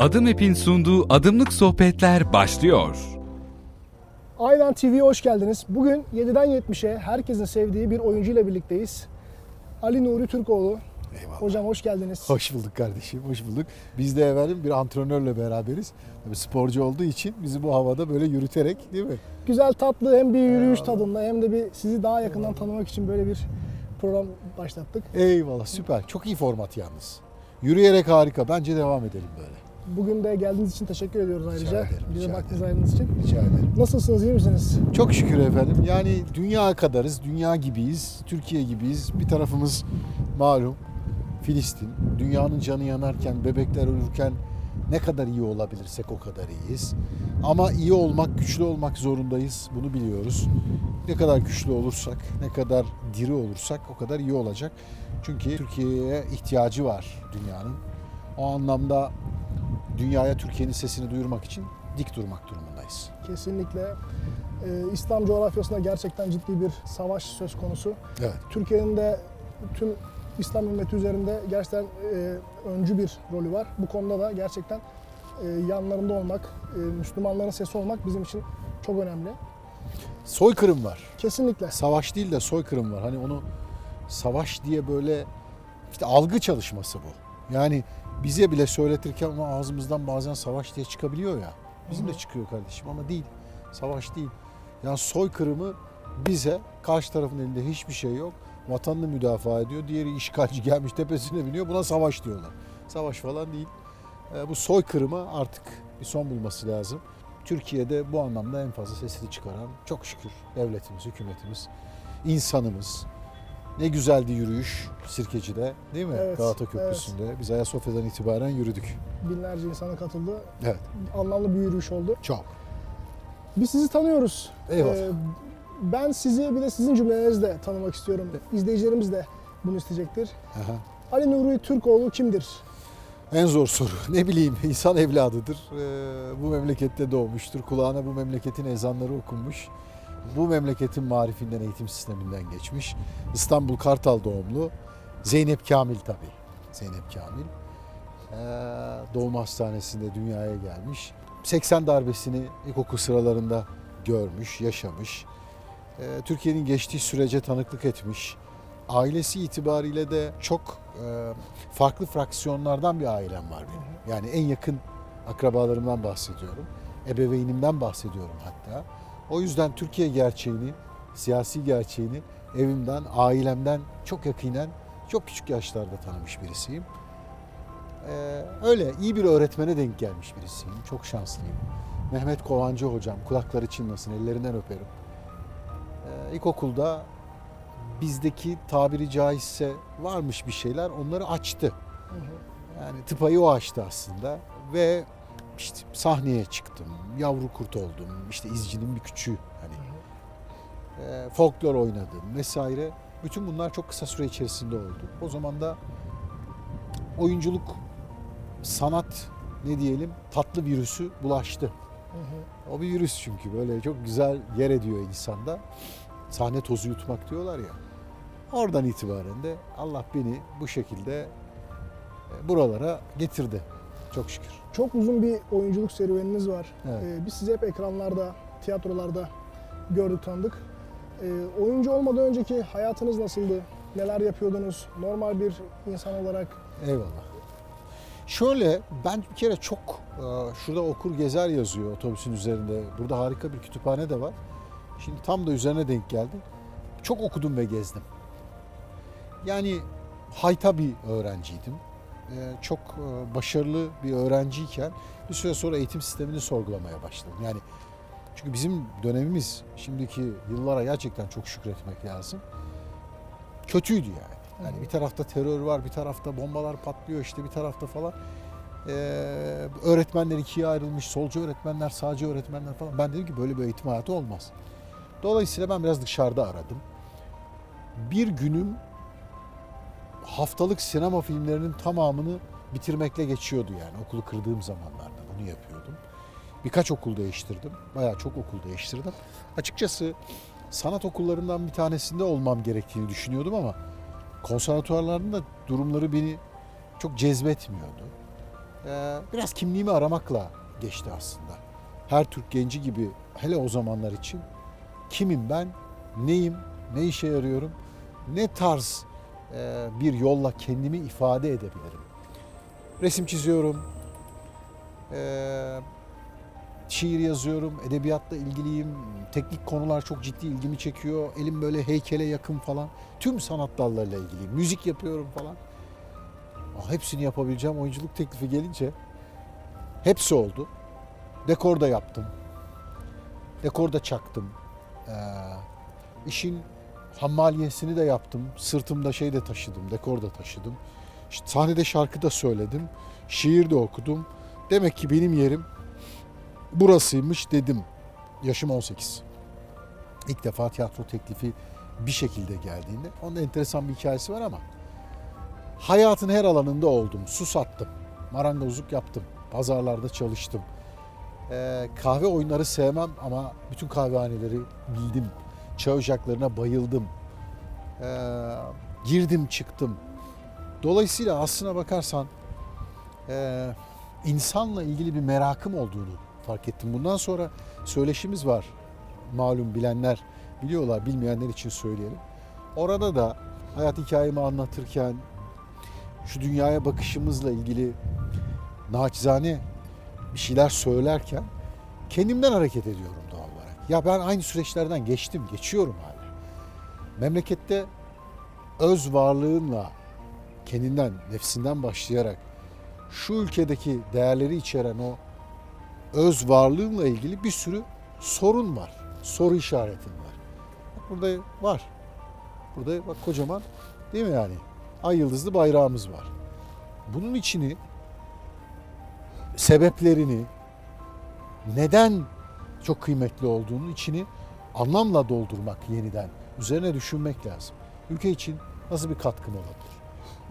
Adım App'in sunduğu Adımlık Sohbetler başlıyor. Aynen TV'ye hoş geldiniz. Bugün 7'den 70'e herkesin sevdiği bir oyuncuyla birlikteyiz. Ali Nuri Türkoğlu. Eyvallah. Hocam hoş geldiniz. Hoş bulduk kardeşim, hoş bulduk. Biz de efendim bir antrenörle beraberiz. Tabii sporcu olduğu için bizi bu havada böyle yürüterek değil mi? Güzel tatlı hem bir yürüyüş tadında hem de bir sizi daha yakından tanımak için böyle bir program başlattık. Eyvallah süper. Çok iyi format yalnız. Yürüyerek harika. Bence devam edelim böyle. Bugün de geldiğiniz için teşekkür ediyoruz ayrıca. ederim, Bize rica vaktinizi ederim. ayırdığınız için. Rica ederim. Nasılsınız, iyi misiniz? Çok şükür efendim. Yani dünya kadarız, dünya gibiyiz, Türkiye gibiyiz. Bir tarafımız malum Filistin. Dünyanın canı yanarken, bebekler ölürken ne kadar iyi olabilirsek o kadar iyiyiz. Ama iyi olmak, güçlü olmak zorundayız. Bunu biliyoruz. Ne kadar güçlü olursak, ne kadar diri olursak o kadar iyi olacak. Çünkü Türkiye'ye ihtiyacı var dünyanın. O anlamda dünyaya Türkiye'nin sesini duyurmak için dik durmak durumundayız. Kesinlikle. Ee, İslam coğrafyasında gerçekten ciddi bir savaş söz konusu. Evet. Türkiye'nin de tüm İslam ümmeti üzerinde gerçekten e, öncü bir rolü var. Bu konuda da gerçekten e, yanlarında olmak, e, Müslümanların sesi olmak bizim için çok önemli. Soykırım var. Kesinlikle. Savaş değil de soykırım var. Hani onu savaş diye böyle işte algı çalışması bu. Yani bize bile söyletirken ama ağzımızdan bazen savaş diye çıkabiliyor ya. Bizim de çıkıyor kardeşim ama değil. Savaş değil. Yani soykırımı bize karşı tarafın elinde hiçbir şey yok. Vatanını müdafaa ediyor. Diğeri işgalci gelmiş tepesine biniyor. Buna savaş diyorlar. Savaş falan değil. E, bu soykırıma artık bir son bulması lazım. Türkiye'de bu anlamda en fazla sesini çıkaran çok şükür devletimiz, hükümetimiz, insanımız. Ne güzeldi yürüyüş Sirkeci'de değil mi? Evet, Galata Köprüsü'nde. Biz Ayasofya'dan itibaren yürüdük. Binlerce insana katıldı. Evet. Anlamlı bir yürüyüş oldu. Çok. Biz sizi tanıyoruz. Eyvallah. Ee, ben sizi bir de sizin cümlelerinizle tanımak istiyorum. İzleyicilerimiz de bunu isteyecektir. Aha. Ali Nuri Türkoğlu kimdir? En zor soru. Ne bileyim insan evladıdır. Ee, bu memlekette doğmuştur. Kulağına bu memleketin ezanları okunmuş. Bu memleketin marifinden, eğitim sisteminden geçmiş. İstanbul Kartal doğumlu. Zeynep Kamil tabii. Zeynep Kamil. Ee, doğum hastanesinde dünyaya gelmiş. 80 darbesini ilkokul sıralarında görmüş, yaşamış. Ee, Türkiye'nin geçtiği sürece tanıklık etmiş. Ailesi itibariyle de çok e, farklı fraksiyonlardan bir ailem var benim. Yani en yakın akrabalarımdan bahsediyorum. Ebeveynimden bahsediyorum hatta. O yüzden Türkiye gerçeğini, siyasi gerçeğini evimden, ailemden çok yakinen, çok küçük yaşlarda tanımış birisiyim. Ee, öyle iyi bir öğretmene denk gelmiş birisiyim. Çok şanslıyım. Mehmet Kovancı hocam, kulakları çınlasın, ellerinden öperim. Ee, ilkokulda bizdeki tabiri caizse varmış bir şeyler onları açtı. Yani tıpayı o açtı aslında ve işte sahneye çıktım, yavru kurt oldum, işte izcinin bir küçüğü hani. Ee, folklor oynadım vesaire. Bütün bunlar çok kısa süre içerisinde oldu. O zaman da oyunculuk, sanat ne diyelim tatlı virüsü bulaştı. O bir virüs çünkü böyle çok güzel yer ediyor insanda. Sahne tozu yutmak diyorlar ya. Oradan itibaren de Allah beni bu şekilde e, buralara getirdi. Çok şükür. Çok uzun bir oyunculuk serüveniniz var. Evet. Ee, biz sizi hep ekranlarda, tiyatrolarda gördük, tanıdık. Ee, oyuncu olmadan önceki hayatınız nasıldı? Neler yapıyordunuz? Normal bir insan olarak Eyvallah. Şöyle ben bir kere çok e, şurada okur gezer yazıyor otobüsün üzerinde. Burada harika bir kütüphane de var. Şimdi tam da üzerine denk geldi. Çok okudum ve gezdim. Yani hayta bir öğrenciydim. E, Çok e, başarılı bir öğrenciyken bir süre sonra eğitim sistemini sorgulamaya başladım. Yani çünkü bizim dönemimiz şimdiki yıllara gerçekten çok şükretmek lazım. Kötüydü yani. Yani bir tarafta terör var, bir tarafta bombalar patlıyor işte bir tarafta falan. Ee, öğretmenler ikiye ayrılmış, solcu öğretmenler, sağcı öğretmenler falan. Ben dedim ki böyle bir eğitim hayatı olmaz. Dolayısıyla ben biraz dışarıda aradım. Bir günüm haftalık sinema filmlerinin tamamını bitirmekle geçiyordu yani okulu kırdığım zamanlarda bunu yapıyordum. Birkaç okul değiştirdim. Bayağı çok okul değiştirdim. Açıkçası sanat okullarından bir tanesinde olmam gerektiğini düşünüyordum ama konservatuvarların da durumları beni çok cezbetmiyordu. Ee, biraz kimliğimi aramakla geçti aslında. Her Türk genci gibi hele o zamanlar için kimim ben, neyim, ne işe yarıyorum, ne tarz bir yolla kendimi ifade edebilirim. Resim çiziyorum, e, şiir yazıyorum, edebiyatla ilgiliyim, teknik konular çok ciddi ilgimi çekiyor, elim böyle heykele yakın falan. Tüm sanat dallarıyla ilgiliyim, müzik yapıyorum falan. Hepsini yapabileceğim oyunculuk teklifi gelince hepsi oldu. Dekor da yaptım. Dekor da çaktım. Ee, işin hammaliyesini de yaptım. Sırtımda şey de taşıdım, dekor da taşıdım. İşte sahnede şarkı da söyledim. Şiir de okudum. Demek ki benim yerim burasıymış dedim. Yaşım 18. İlk defa tiyatro teklifi bir şekilde geldiğinde. Onun enteresan bir hikayesi var ama hayatın her alanında oldum. Su sattım, marangozluk yaptım, pazarlarda çalıştım. Ee, kahve oyunları sevmem ama bütün kahvehaneleri bildim. Çay ocaklarına bayıldım. Ee, girdim çıktım. Dolayısıyla aslına bakarsan e, insanla ilgili bir merakım olduğunu fark ettim. Bundan sonra söyleşimiz var. Malum bilenler biliyorlar, bilmeyenler için söyleyelim. Orada da hayat hikayemi anlatırken şu dünyaya bakışımızla ilgili naçizane bir şeyler söylerken kendimden hareket ediyorum. Ya ben aynı süreçlerden geçtim, geçiyorum hala. Memlekette öz varlığınla kendinden, nefsinden başlayarak şu ülkedeki değerleri içeren o öz varlığınla ilgili bir sürü sorun var. Soru işaretin var. Burada var. Burada bak kocaman değil mi yani? Ay yıldızlı bayrağımız var. Bunun içini sebeplerini neden çok kıymetli olduğunu içini anlamla doldurmak yeniden. Üzerine düşünmek lazım. Ülke için nasıl bir katkım olabilir?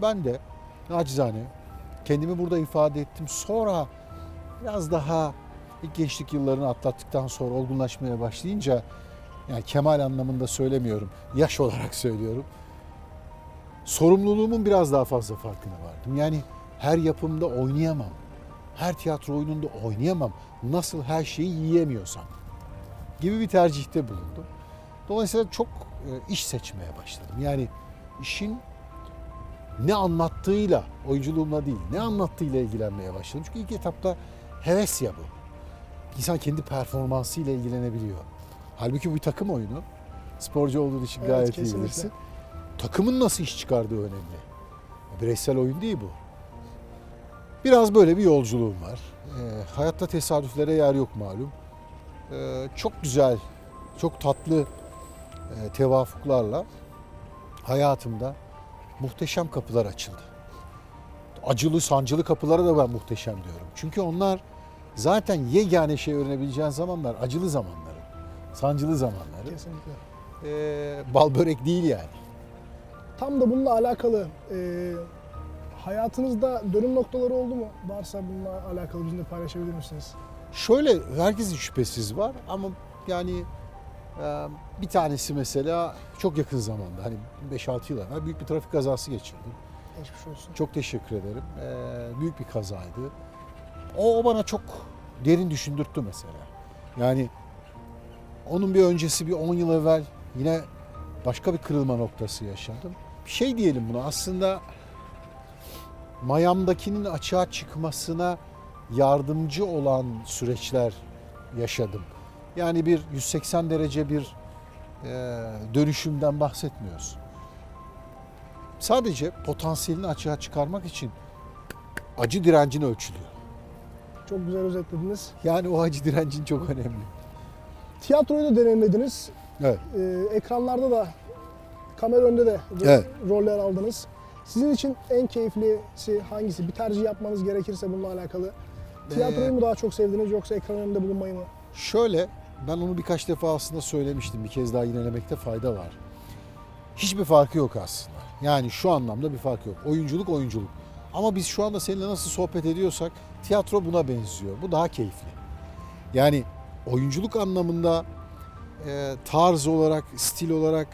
Ben de nacizane kendimi burada ifade ettim. Sonra biraz daha ilk gençlik yıllarını atlattıktan sonra olgunlaşmaya başlayınca yani kemal anlamında söylemiyorum. Yaş olarak söylüyorum. Sorumluluğumun biraz daha fazla farkına vardım. Yani her yapımda oynayamam. Her tiyatro oyununda oynayamam. Nasıl her şeyi yiyemiyorsam gibi bir tercihte bulundum. Dolayısıyla çok e, iş seçmeye başladım. Yani işin ne anlattığıyla, oyunculuğumla değil, ne anlattığıyla ilgilenmeye başladım. Çünkü ilk etapta heves ya bu. İnsan kendi performansıyla ilgilenebiliyor. Halbuki bu bir takım oyunu. Sporcu olduğun için Evet, gayet iyi kesinlikle. bilirsin. Takımın nasıl iş çıkardığı önemli. Bireysel oyun değil bu. Biraz böyle bir yolculuğum var. Ee, hayatta tesadüflere yer yok malum. Ee, çok güzel, çok tatlı e, tevafuklarla hayatımda muhteşem kapılar açıldı. Acılı, sancılı kapılara da ben muhteşem diyorum. Çünkü onlar zaten yegane şey öğrenebileceğin zamanlar acılı zamanları, sancılı zamanları. Kesinlikle. Ee, bal börek değil yani. Tam da bununla alakalı e, hayatınızda dönüm noktaları oldu mu? Varsa bununla alakalı bizimle paylaşabilir misiniz? Şöyle herkesin şüphesiz var ama yani e, bir tanesi mesela çok yakın zamanda hani 5-6 yıl evvel büyük bir trafik kazası geçirdim. Geçmiş olsun. Çok teşekkür ederim. Ee, büyük bir kazaydı. O, o bana çok derin düşündürttü mesela. Yani onun bir öncesi bir 10 yıl evvel yine başka bir kırılma noktası yaşadım. Bir şey diyelim buna aslında mayamdakinin açığa çıkmasına yardımcı olan süreçler yaşadım. Yani bir 180 derece bir e, dönüşümden bahsetmiyoruz. Sadece potansiyelini açığa çıkarmak için acı direncin ölçülüyor. Çok güzel özetlediniz. Yani o acı direncin çok önemli. Tiyatroyu da deneyimlediniz. Evet. Ee, ekranlarda da kamera önünde de Evet. roller aldınız. Sizin için en keyiflisi hangisi? Bir tercih yapmanız gerekirse bununla alakalı. Tiyatroyu Ee, mu daha çok sevdiniz yoksa ekran önünde bulunmayı mı? Şöyle, ben onu birkaç defa aslında söylemiştim. Bir kez daha yinelemekte fayda var. Hiçbir farkı yok aslında. Yani şu anlamda bir fark yok. Oyunculuk oyunculuk. Ama biz şu anda seninle nasıl sohbet ediyorsak tiyatro buna benziyor. Bu daha keyifli. Yani oyunculuk anlamında e, tarz olarak, stil olarak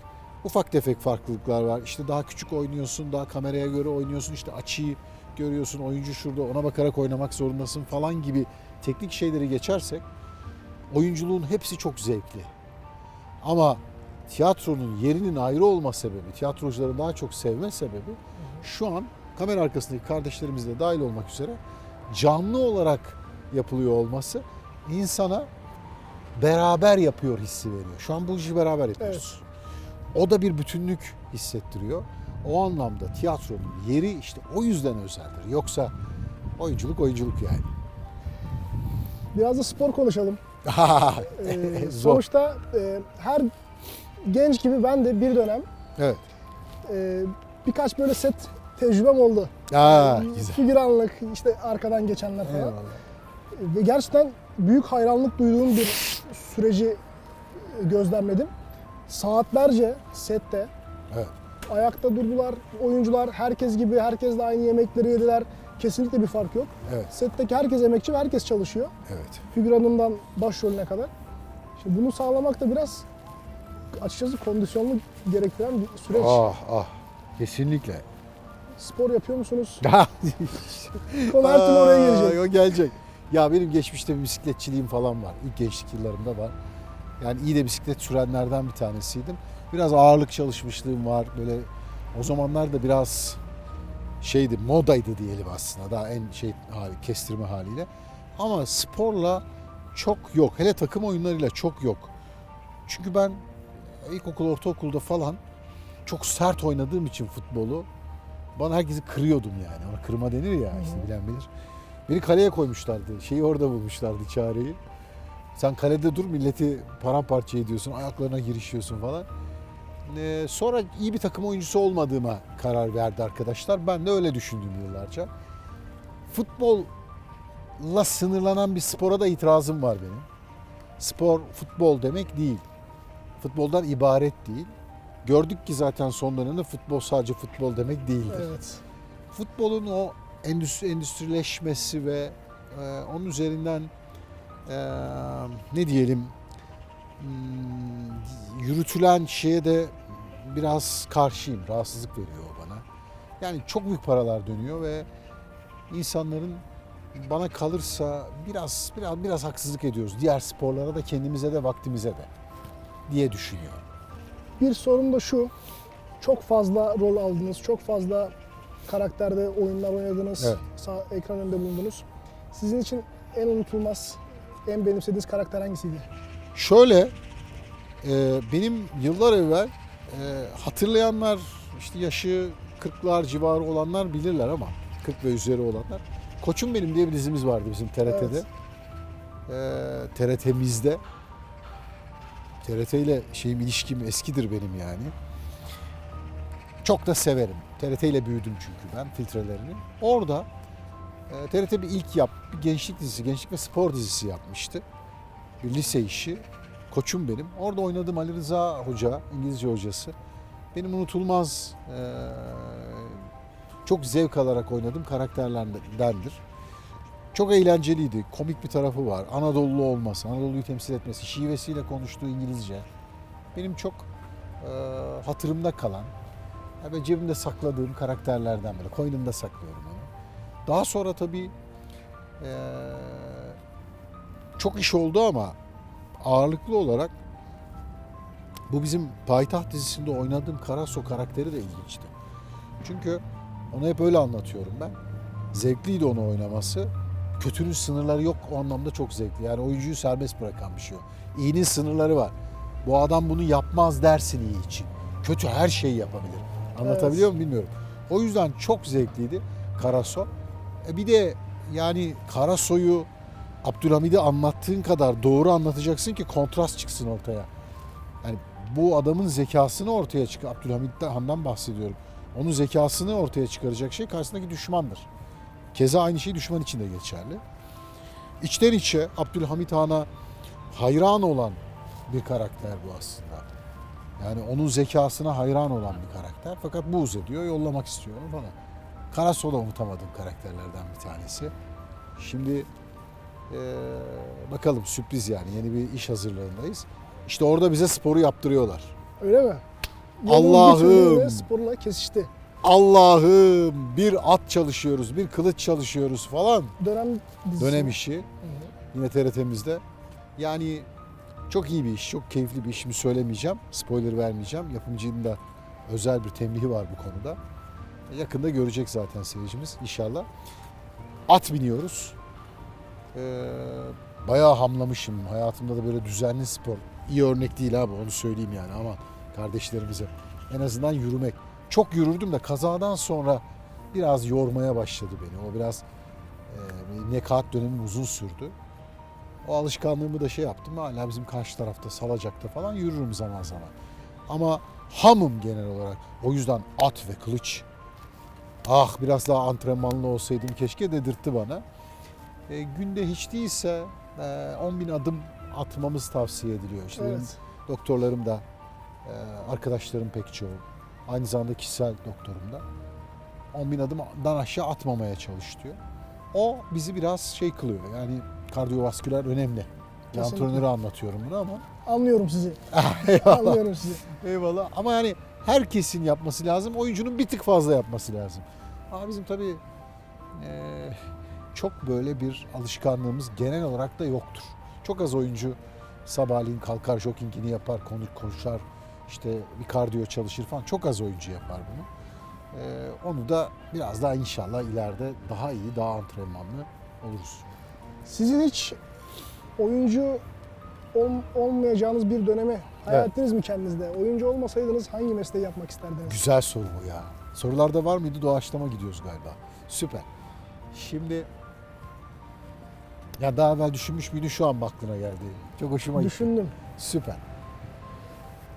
ufak tefek farklılıklar var. İşte daha küçük oynuyorsun, daha kameraya göre oynuyorsun. İşte açıyı görüyorsun, oyuncu şurada ona bakarak oynamak zorundasın falan gibi teknik şeyleri geçersek oyunculuğun hepsi çok zevkli. Ama tiyatronun yerinin ayrı olma sebebi, tiyatrocuları daha çok sevme sebebi şu an kamera arkasındaki kardeşlerimiz de dahil olmak üzere canlı olarak yapılıyor olması insana beraber yapıyor hissi veriyor. Şu an bu işi beraber yapıyoruz. O da bir bütünlük hissettiriyor. O anlamda tiyatronun yeri işte o yüzden özeldir. Yoksa oyunculuk oyunculuk yani. Biraz da spor konuşalım. Ee, sonuçta e, her genç gibi ben de bir dönem Evet. e, birkaç böyle set tecrübem oldu. Aa, Ee, güzel. Figüranlık, işte arkadan geçenler falan. Eyvallah. Ve gerçekten büyük hayranlık duyduğum bir süreci gözlemledim. Saatlerce sette Evet. ayakta durdular oyuncular. Herkes gibi, herkesle aynı yemekleri yediler. Kesinlikle bir fark yok. Evet. Setteki herkes emekçi ve herkes çalışıyor. Evet. Figüranından başrolüne kadar. Şimdi bunu sağlamak da biraz açıkçası kondisyonlu gerektiren bir süreç. Ah ah. Kesinlikle. Spor yapıyor musunuz? Konu her türlü oraya gelecek. O gelecek. Ya benim geçmişte bir bisikletçiliğim falan var. İlk gençlik yıllarımda var. Yani iyi de bisiklet sürenlerden bir tanesiydim. Biraz ağırlık çalışmışlığım var. Böyle o zamanlar da biraz şeydi, modaydı diyelim aslında. Daha en şey hali, kestirme haliyle. Ama sporla çok yok. Hele takım oyunlarıyla çok yok. Çünkü ben ilkokul, ortaokulda falan çok sert oynadığım için futbolu bana herkesi kırıyordum yani. Ona kırma denir ya işte bilen bilir. Beni kaleye koymuşlardı. Şeyi orada bulmuşlardı çareyi. Sen kalede dur milleti paramparça ediyorsun, ayaklarına girişiyorsun falan. Ee, sonra iyi bir takım oyuncusu olmadığıma karar verdi arkadaşlar. Ben de öyle düşündüm yıllarca. Futbolla sınırlanan bir spora da itirazım var benim. Spor futbol demek değil. Futboldan ibaret değil. Gördük ki zaten son dönemde futbol sadece futbol demek değildir Evet. futbolun o endüstri, endüstrileşmesi ve e, onun üzerinden ne diyelim hmm, yürütülen şeye de biraz karşıyım. Rahatsızlık veriyor bana. Yani çok büyük paralar dönüyor ve insanların bana kalırsa biraz biraz biraz haksızlık ediyoruz. Diğer sporlara da kendimize de vaktimize de diye düşünüyorum. Bir sorun da şu. Çok fazla rol aldınız, çok fazla karakterde oyunlar oynadınız, Evet. sağ, ekran önünde bulundunuz. Sizin için en unutulmaz, en benimsediğiniz karakter hangisiydi? Şöyle, e, benim yıllar evvel e, hatırlayanlar işte yaşı 40'lar civarı olanlar bilirler ama 40 ve üzeri olanlar. Koçum Benim diye bir dizimiz vardı bizim TRT'de. E, TRT'mizde. TRT ile şeyim ilişkim eskidir benim yani. Çok da severim. TRT ile büyüdüm çünkü ben filtrelerini. Orada TRT bir ilk yap, bir gençlik dizisi, gençlik ve spor dizisi yapmıştı bir lise işi. Koçum benim. Orada oynadığım Ali Rıza Hoca, İngilizce hocası. Benim unutulmaz, eee, çok zevk alarak oynadığım karakterlerdendir. Çok eğlenceliydi. Komik bir tarafı var. Anadolu olması, Anadolu'yu temsil etmesi, şivesiyle konuştuğu İngilizce. Benim çok eee, hatırımda kalan ve cebimde sakladığım karakterlerden biri. Koynumda saklıyorum. Daha sonra tabii eee çok iş oldu ama ağırlıklı olarak bu bizim Payitaht dizisinde oynadığım Karaso karakteri de ilginçti. Çünkü onu hep öyle anlatıyorum ben. Zevkliydi onu oynaması. Kötünün sınırları yok o anlamda çok zevkli. Yani oyuncuyu serbest bırakan bir şey o. İyinin sınırları var. Bu adam bunu yapmaz dersin iyi için. Kötü her şeyi yapabilir. Anlatabiliyor muyum bilmiyorum. O yüzden çok zevkliydi Karaso. E bir de yani Karaso'yu Abdülhamid'i anlattığın kadar doğru anlatacaksın ki kontrast çıksın ortaya. Yani bu adamın zekasını ortaya çık Abdülhamid'den Han'dan bahsediyorum. Onun zekasını ortaya çıkaracak şey karşısındaki düşmandır. Keza aynı şey düşman için de geçerli. İçten içe Abdülhamit Han'a hayran olan bir karakter bu aslında. Yani onun zekasına hayran olan bir karakter. Fakat buğz ediyor, yollamak istiyor falan. Karaso da unutamadığım karakterlerden bir tanesi. Şimdi ee, bakalım sürpriz yani yeni bir iş hazırlığındayız. İşte orada bize sporu yaptırıyorlar. Öyle mi? Allah'ım. Sporla kesişti. Allah'ım bir at çalışıyoruz, bir kılıç çalışıyoruz falan. Dönem dizisi. Dönem işi Hı hı. yine TRT'mizde. Yani çok iyi bir iş, çok keyifli bir iş. Şimdi söylemeyeceğim, spoiler vermeyeceğim. Yapımcının da özel bir tembihi var bu konuda. Yakında görecek zaten seyircimiz inşallah. At biniyoruz. Ee, bayağı hamlamışım. Hayatımda da böyle düzenli spor. İyi örnek değil abi onu söyleyeyim yani ama kardeşlerimize. En azından yürümek. Çok yürürdüm de kazadan sonra biraz yormaya başladı beni. O biraz e, nekat dönemim uzun sürdü. O alışkanlığımı da şey yaptım. Hala bizim karşı tarafta Salacak'ta falan yürürüm zaman zaman. Ama hamım genel olarak. O yüzden at ve kılıç. Ah biraz daha antrenmanlı olsaydım keşke dedirtti bana. E, günde hiç değilse e, 10 bin adım atmamız tavsiye ediliyor. İşte benim Evet. doktorlarım da, e, arkadaşlarım pek çoğu. Aynı zamanda kişisel doktorum da. 10 bin adımdan aşağı atmamaya çalış diyor. O bizi biraz şey kılıyor. Yani kardiyovasküler önemli. Kesinlikle. Antrenörü anlatıyorum bunu ama. Anlıyorum sizi. Eyvallah. Anlıyorum sizi. Eyvallah. Ama yani herkesin yapması lazım. Oyuncunun bir tık fazla yapması lazım. Ama bizim tabii eee, çok böyle bir alışkanlığımız genel olarak da yoktur. Çok az oyuncu sabahleyin kalkar joggingini yapar, konur koşar, işte bir kardiyo çalışır falan. Çok az oyuncu yapar bunu. Eee, onu da biraz daha inşallah ileride daha iyi, daha antrenmanlı oluruz. Sizin hiç oyuncu ol- olmayacağınız bir dönemi hayal Evet. ettiniz mi kendinizde? Oyuncu olmasaydınız hangi mesleği yapmak isterdiniz? Güzel soru bu ya. Sorularda var mıydı? Doğaçlama gidiyoruz galiba. Süper. Şimdi ya daha evvel düşünmüş müydün şu an mı aklına geldi? Çok hoşuma gitti. Düşündüm. Süper.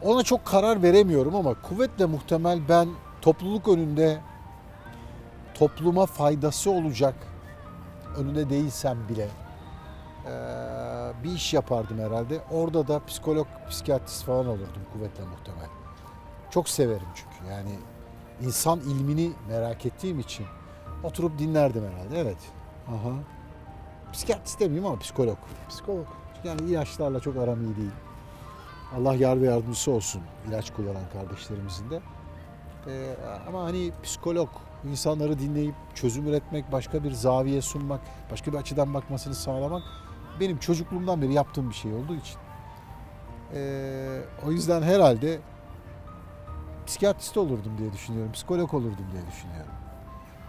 Ona çok karar veremiyorum ama kuvvetle muhtemel ben topluluk önünde topluma faydası olacak önünde değilsem bile bir iş yapardım herhalde. Orada da psikolog, psikiyatrist falan olurdum kuvvetle muhtemel. Çok severim çünkü yani insan ilmini merak ettiğim için oturup dinlerdim herhalde. Evet. Aha. Psikiyatrist demeyeyim ama psikolog. Psikolog. Yani ilaçlarla çok aram iyi değil. Allah yar ve yardımcısı olsun ilaç kullanan kardeşlerimizin de. Ee, ama hani psikolog insanları dinleyip çözüm üretmek, başka bir zaviye sunmak, başka bir açıdan bakmasını sağlamak benim çocukluğumdan beri yaptığım bir şey olduğu için. Ee, o yüzden herhalde psikiyatrist olurdum diye düşünüyorum, psikolog olurdum diye düşünüyorum.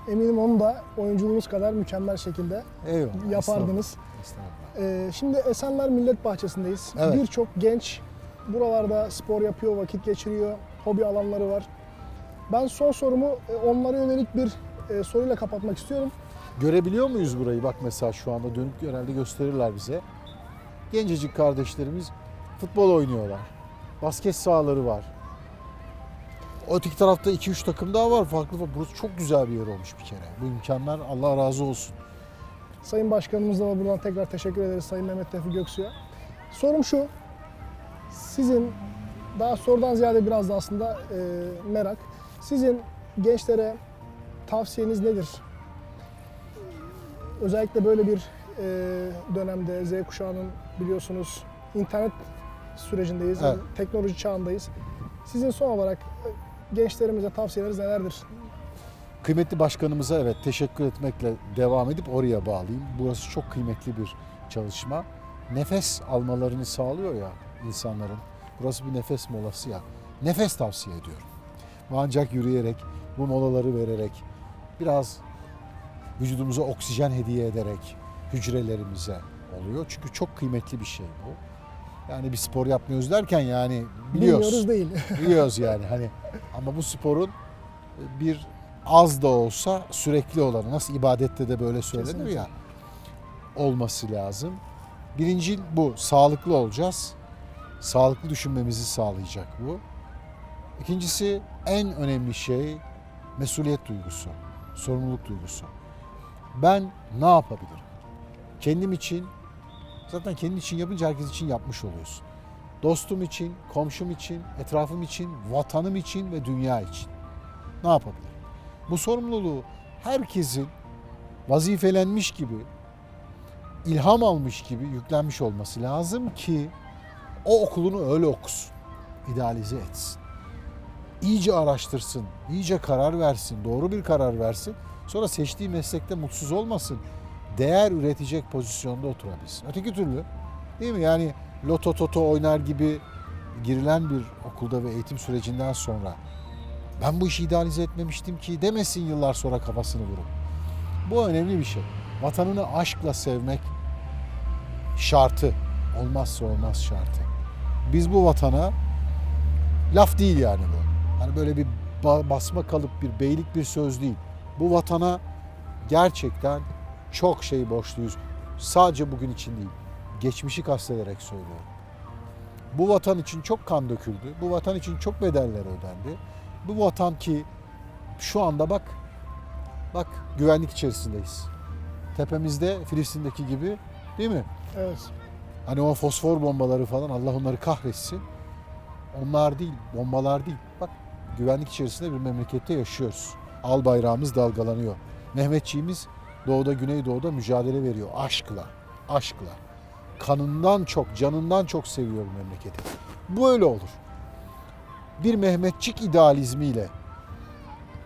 Eminim onu da oyunculuğunuz kadar mükemmel şekilde Eyvallah. yapardınız. Estağfurullah, estağfurullah. Ee, şimdi Esenler Millet Bahçesi'ndeyiz. Evet. Birçok genç buralarda spor yapıyor, vakit geçiriyor, hobi alanları var. Ben son sorumu e, onlara yönelik bir e, soruyla kapatmak istiyorum. Görebiliyor muyuz burayı? Bak mesela şu anda dönüp herhalde gösterirler bize. Gencecik kardeşlerimiz futbol oynuyorlar. Basket sahaları var. Öteki tarafta 2-3 takım daha var farklı. Burası çok güzel bir yer olmuş bir kere. Bu imkanlar Allah razı olsun. Sayın Başkanımızla da buradan tekrar teşekkür ederiz Sayın Mehmet Tevfik Göksu'ya. Sorum şu, sizin daha sorudan ziyade biraz da aslında e, merak. Sizin gençlere tavsiyeniz nedir? Özellikle böyle bir e, dönemde Z kuşağının biliyorsunuz internet sürecindeyiz, Evet. teknoloji çağındayız. Sizin son olarak e, gençlerimize tavsiyeleriniz nelerdir? Kıymetli başkanımıza evet teşekkür etmekle devam edip oraya bağlayayım. Burası çok kıymetli bir çalışma. Nefes almalarını sağlıyor ya insanların. Burası bir nefes molası ya. Nefes tavsiye ediyorum. Ancak yürüyerek, bu molaları vererek, biraz vücudumuza oksijen hediye ederek hücrelerimize oluyor. Çünkü çok kıymetli bir şey bu. Yani bir spor yapmıyoruz derken yani biliyoruz. Bilmiyoruz değil. Biliyoruz yani hani ama bu sporun bir az da olsa sürekli olanı nasıl ibadette de böyle söylenir Kesinlikle. ya olması lazım. Birinci bu sağlıklı olacağız. Sağlıklı düşünmemizi sağlayacak bu. İkincisi en önemli şey mesuliyet duygusu, sorumluluk duygusu. Ben ne yapabilirim? Kendim için zaten kendi için yapınca herkes için yapmış oluyorsun dostum için, komşum için, etrafım için, vatanım için ve dünya için ne yapabilirim? Bu sorumluluğu herkesin vazifelenmiş gibi, ilham almış gibi yüklenmiş olması lazım ki o okulunu öyle okusun, idealize etsin. İyice araştırsın, iyice karar versin, doğru bir karar versin. Sonra seçtiği meslekte mutsuz olmasın. Değer üretecek pozisyonda oturabilsin. Öteki türlü değil mi? Yani loto toto oynar gibi girilen bir okulda ve eğitim sürecinden sonra ben bu işi idealize etmemiştim ki demesin yıllar sonra kafasını vurup. Bu önemli bir şey. Vatanını aşkla sevmek şartı. Olmazsa olmaz şartı. Biz bu vatana laf değil yani bu. Hani böyle bir ba- basma kalıp bir beylik bir söz değil. Bu vatana gerçekten çok şey borçluyuz. Sadece bugün için değil. Geçmişi kastederek söylüyorum. Bu vatan için çok kan döküldü. Bu vatan için çok bedeller ödendi. Bu vatan ki şu anda bak bak güvenlik içerisindeyiz. Tepemizde Filistin'deki gibi değil mi? Evet. Hani o fosfor bombaları falan Allah onları kahretsin. Onlar değil, bombalar değil. Güvenlik içerisinde bir memlekette yaşıyoruz. Al bayrağımız dalgalanıyor. Mehmetçiğimiz doğuda güneydoğuda mücadele veriyor aşkla. Aşkla. Kanından çok, canından çok seviyor memleketi. Bu öyle olur. Bir Mehmetçik idealizmiyle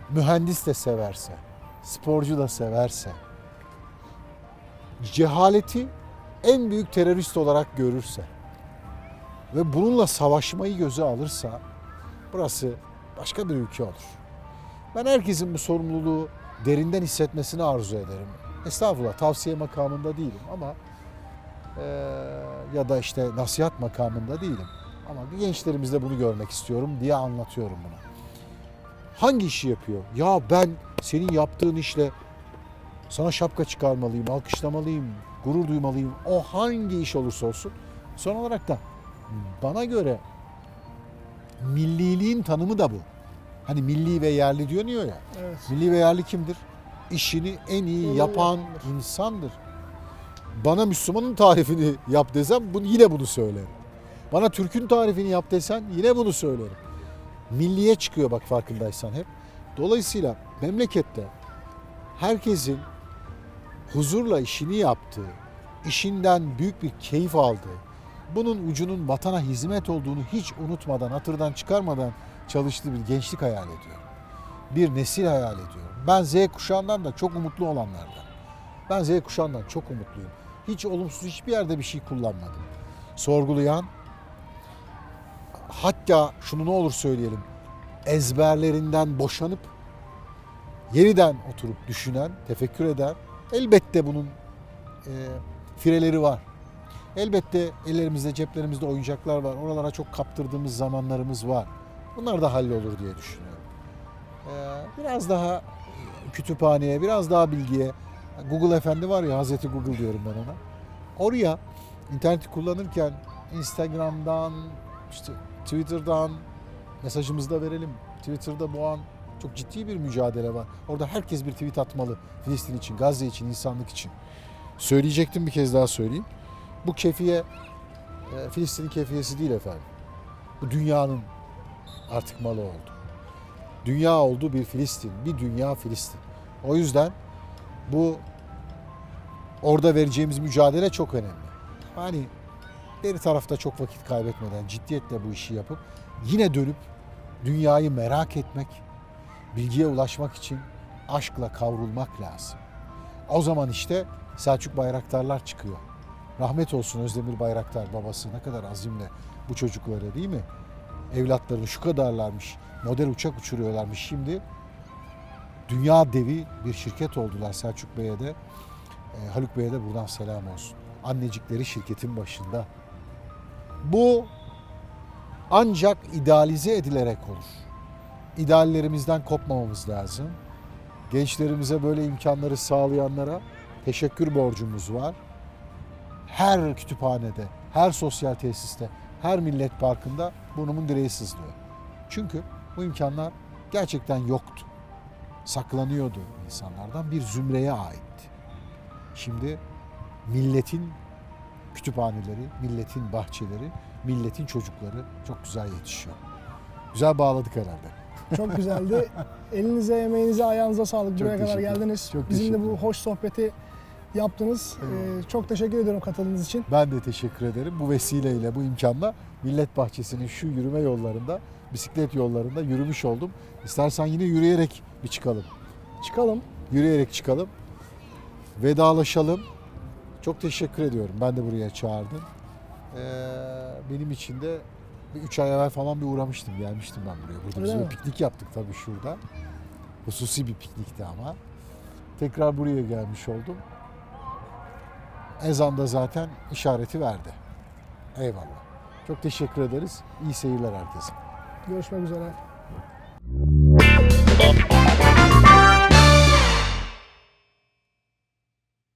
mühendis de severse, sporcu da severse, cehaleti en büyük terörist olarak görürse ve bununla savaşmayı göze alırsa burası başka bir ülke olur. Ben herkesin bu sorumluluğu derinden hissetmesini arzu ederim. Estağfurullah tavsiye makamında değilim ama eee, ya da işte nasihat makamında değilim. Ama gençlerimizde bunu görmek istiyorum diye anlatıyorum bunu. Hangi işi yapıyor? Ya ben senin yaptığın işle sana şapka çıkarmalıyım, alkışlamalıyım, gurur duymalıyım. O hangi iş olursa olsun. Son olarak da bana göre milliliğin tanımı da bu. Hani milli ve yerli diyor niyor ya. Evet. Milli ve yerli kimdir? İşini en iyi iyi yapan yapandır. insandır. Bana Müslümanın tarifini yap desem bunu, yine bunu söylerim. Bana Türk'ün tarifini yap desen yine bunu söylerim. Milliye çıkıyor bak farkındaysan hep. Dolayısıyla memlekette herkesin huzurla işini yaptığı, işinden büyük bir keyif aldığı, bunun ucunun vatana hizmet olduğunu hiç unutmadan, hatırdan çıkarmadan çalıştığı bir gençlik hayal ediyorum. Bir nesil hayal ediyorum. Ben Z kuşağından da çok umutlu olanlardan. Ben Z kuşağından çok umutluyum. Hiç olumsuz hiçbir yerde bir şey kullanmadım. Sorgulayan, hatta şunu ne olur söyleyelim, ezberlerinden boşanıp yeniden oturup düşünen, tefekkür eden, elbette bunun e, fireleri var. Elbette ellerimizde, ceplerimizde oyuncaklar var. Oralara çok kaptırdığımız zamanlarımız var. Bunlar da hallolur diye düşünüyorum. Ee, biraz daha kütüphaneye, biraz daha bilgiye. Google Efendi var ya, Hazreti Google diyorum ben ona. Oraya interneti kullanırken Instagram'dan, işte Twitter'dan mesajımızı da verelim. Twitter'da bu an çok ciddi bir mücadele var. Orada herkes bir tweet atmalı. Filistin için, Gazze için, insanlık için. Söyleyecektim bir kez daha söyleyeyim. Bu kefiye e, Filistin'in kefiyesi değil efendim. Bu dünyanın artık malı oldu. Dünya oldu bir Filistin, bir dünya Filistin. O yüzden bu orada vereceğimiz mücadele çok önemli. Hani bir tarafta çok vakit kaybetmeden ciddiyetle bu işi yapıp yine dönüp dünyayı merak etmek, bilgiye ulaşmak için aşkla kavrulmak lazım. O zaman işte Selçuk Bayraktarlar çıkıyor. Rahmet olsun Özdemir Bayraktar babası ne kadar azimle bu çocukları değil mi? Evlatlarını şu kadarlarmış, model uçak uçuruyorlarmış. Şimdi dünya devi bir şirket oldular Selçuk Bey'e de. e, Haluk Bey'e de buradan selam olsun. Annecikleri şirketin başında. Bu ancak idealize edilerek olur. İdeallerimizden kopmamamız lazım. Gençlerimize böyle imkanları sağlayanlara teşekkür borcumuz var. Her kütüphanede, her sosyal tesiste, her millet parkında burnumun direği sızlıyor. Çünkü bu imkanlar gerçekten yoktu. Saklanıyordu insanlardan bir zümreye aitti. Şimdi milletin kütüphaneleri, milletin bahçeleri, milletin çocukları çok güzel yetişiyor. Güzel bağladık herhalde. Çok güzeldi. Elinize, emeğinize, ayağınıza sağlık. Buraya kadar geldiniz. Çok Bizim de teşekkür bu hoş sohbeti yaptınız. Ee, çok teşekkür ediyorum katıldığınız için. Ben de teşekkür ederim. Bu vesileyle, bu imkanla Millet Bahçesi'nin şu yürüme yollarında, bisiklet yollarında yürümüş oldum. İstersen yine yürüyerek bir çıkalım. Çıkalım. Yürüyerek çıkalım. Vedalaşalım. Çok teşekkür ediyorum. Ben de buraya çağırdın. Ee, benim için de bir üç ay evvel falan bir uğramıştım. Gelmiştim ben buraya. Burada Öyle biz bir mi? piknik yaptık tabii şurada. Hususi bir piknikti ama. Tekrar buraya gelmiş oldum. Ezan da zaten işareti verdi. Eyvallah. Çok teşekkür ederiz. İyi seyirler herkese. Görüşmek üzere.